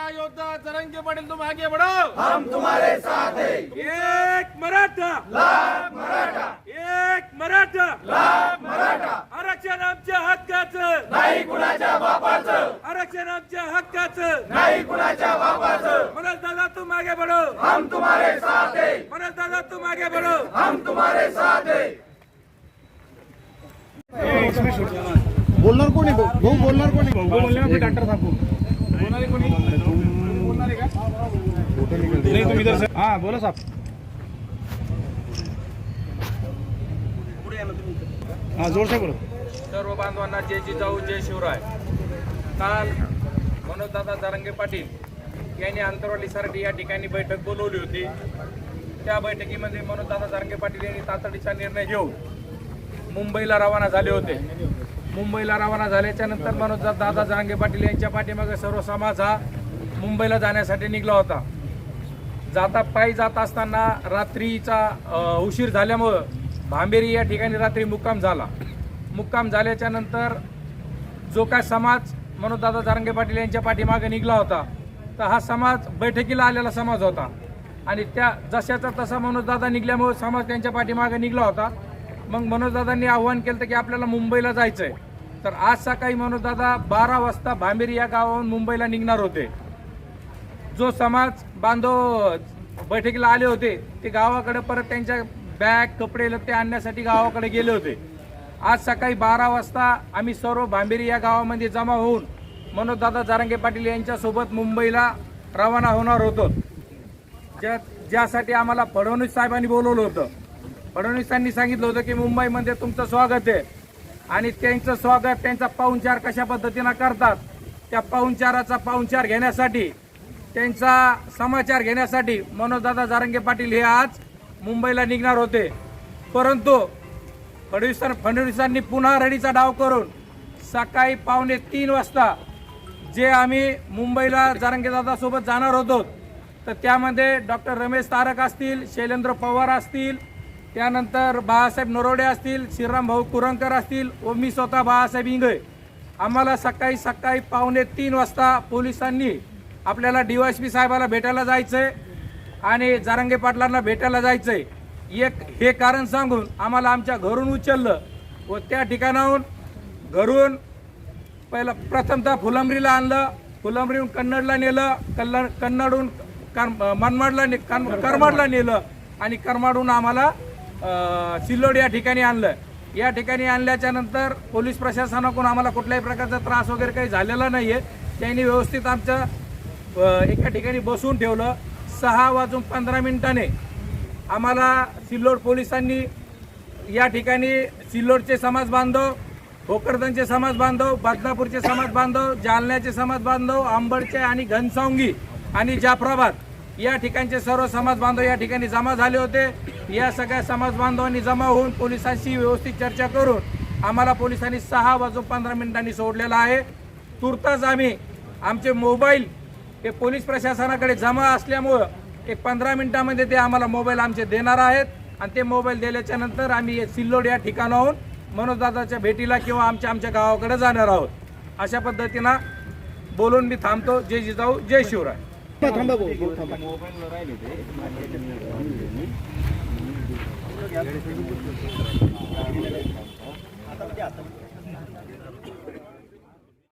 मराठा योद्धा जरंगे पाटील तुम आगे बढ़ो। हम तुम्हारे साथ है। एक मराठा। लाख मराठा। एक मराठा। लाख मराठा। आरक्षण आमच्या हक्काचं। नाही कुणाच्या बापाचं। आरक्षण आमच्या हक्काचं। नाही कुणाच्या बापाचं। मनोज दादा तुम आगे बढ़ो। हम तुम्हारे साथ है। मनोज दादा तुम आगे बढ़ो। हम तुम्हारे साथ है। बोलणार कोणी? भाऊ भाऊ बोलणार कोणी? डॉक्टर साहब बोलणारे. बोलणारे का नाही तुम्ही इधर से हा बोला साहेब. हा जोर से बोलो. सर्व बांधवांना जय जिजाऊ जय शिवराय. काल मनोजदादा जारंगे पाटील यांनी अंतरवालीसाठी या ठिकाणी बैठक बोलवली होती. त्या बैठकीमध्ये मनोजदादा जारंगे पाटील यांनी तातडीचा निर्णय घेऊन मुंबईला रवाना झाले होते. मुंबईला रवाना झाल्याच्यानंतर मनोज दादा जारंगे पाटील यांच्या पाठीमागे सर्व समाज हा मुंबईला जाण्यासाठी निघला होता. जाता पायी जात असताना रात्रीचा उशीर झाल्यामुळं भांबेरी या ठिकाणी रात्री मुक्काम झाला. मुक्काम झाल्याच्यानंतर जो काय समाज मनोजदादा जारंगे पाटील यांच्या पाठीमागे निघला होता तर हा समाज बैठकीला आलेला समाज होता. आणि त्या जशाचा तसा मनोजदादा निघल्यामुळे समाज त्यांच्या पाठीमागे निघला होता. मग मनोजदादांनी आव्हान केलं की आपल्याला मुंबईला जायचं आहे तर आज सकाळी मनोजदादा बारा वाजता भांबेरी या गावाहून मुंबईला निघणार होते. जो समाज बांधव बैठकीला आले होते ते गावाकडे परत त्यांच्या बॅग कपडे लत्ते आणण्यासाठी गावाकडे गेले होते. आज सकाळी बारा वाजता आम्ही सर्व भांबेरी या गावामध्ये जमा होऊन मनोजदादा जारंगे पाटील यांच्यासोबत मुंबईला रवाना होणार होतो. ज्या ज्यासाठी आम्हाला फडणवीस साहेबांनी बोलवलं होतं. फडणवीसांनी सांगितलं होतं की मुंबईमध्ये तुमचं स्वागत आहे. आणि त्यांचं स्वागत त्यांचा पाहुणचार कशा पद्धतीनं करतात त्या पाहुणचाराचा पाहुणचार घेण्यासाठी त्यांचा समाचार घेण्यासाठी मनोजदादा जारंगे पाटील हे आज मुंबईला निघणार होते. परंतु फडणवीस फडणवीसांनी पुन्हा रडीचा डाव करून सकाळी पावणे तीन वाजता जे आम्ही मुंबईला जारंगेदादासोबत जाणार होतो तर त्यामध्ये डॉक्टर रमेश तारक असतील शैलेंद्र पवार असतील त्यानंतर बाळासाहेब नरोडे असतील श्रीराम भाऊ कुरंकर असतील व मी स्वतः बाळासाहेब इंगळे. आम्हाला सकाळी सकाळी पावणे तीन वाजता पोलिसांनी आपल्याला डी वाय पी साहेबाला भेटायला जायचंय आणि जारंगे पाटलांना भेटायला जायचंय. एक हे कारण सांगून आम्हाला आमच्या घरून उचललं व त्या ठिकाणाहून घरून पहिलं प्रथमतः फुलंब्रीला आणलं. फुलंब्रीहून कन्नडला नेलं कल्ल कन्नडहून कर मनमाडला ने कर- करमाडला नेलं आणि करमाडहून आम्हाला सिल्लोड या ठिकाणी आणलं. या ठिकाणी आणल्याच्यानंतर पोलीस प्रशासनाकडून आम्हाला कुठल्याही प्रकारचा त्रास वगैरे काही झालेला नाही आहे त्यांनी व्यवस्थित आमचं एका ठिकाणी बसवून ठेवलं. सहा वाजून पंधरा मिनिटाने आम्हाला सिल्लोड पोलिसांनी या ठिकाणी सिल्लोडचे समाज बांधव भोकरदनचे समाज बांधव बदनापूरचे समाज बांधव जालन्याचे समाज बांधव आंबडचे आणि घनसावंगी आणि जाफराबाद या ठिकाणचे सर्व समाज बांधव या ठिकाणी जमा झाले होते. या सगळ्या समाज बांधवांनी जमा होऊन पोलिसांशी व्यवस्थित चर्चा करून आम्हाला पोलिसांनी सहा वाजून पंधरा मिनिटांनी सोडलेला आहे. तुर्तास आम्ही आमचे मोबाईल हे पोलीस प्रशासनाकडे जमा असल्यामुळं एक पंधरा मिनिटामध्ये ते आम्हाला मोबाईल आमचे देणार आहेत. आणि ते मोबाईल दिल्याच्या नंतर आम्ही सिल्लोड या ठिकाणाहून मनोजदादाच्या भेटीला किंवा आमच्या आमच्या गावाकडे जाणार आहोत. अशा पद्धतीनं बोलून मी थांबतो. जय जिजाऊ जय शिवराय. थांबा भाऊ थांबा मोबाईल राहिले ते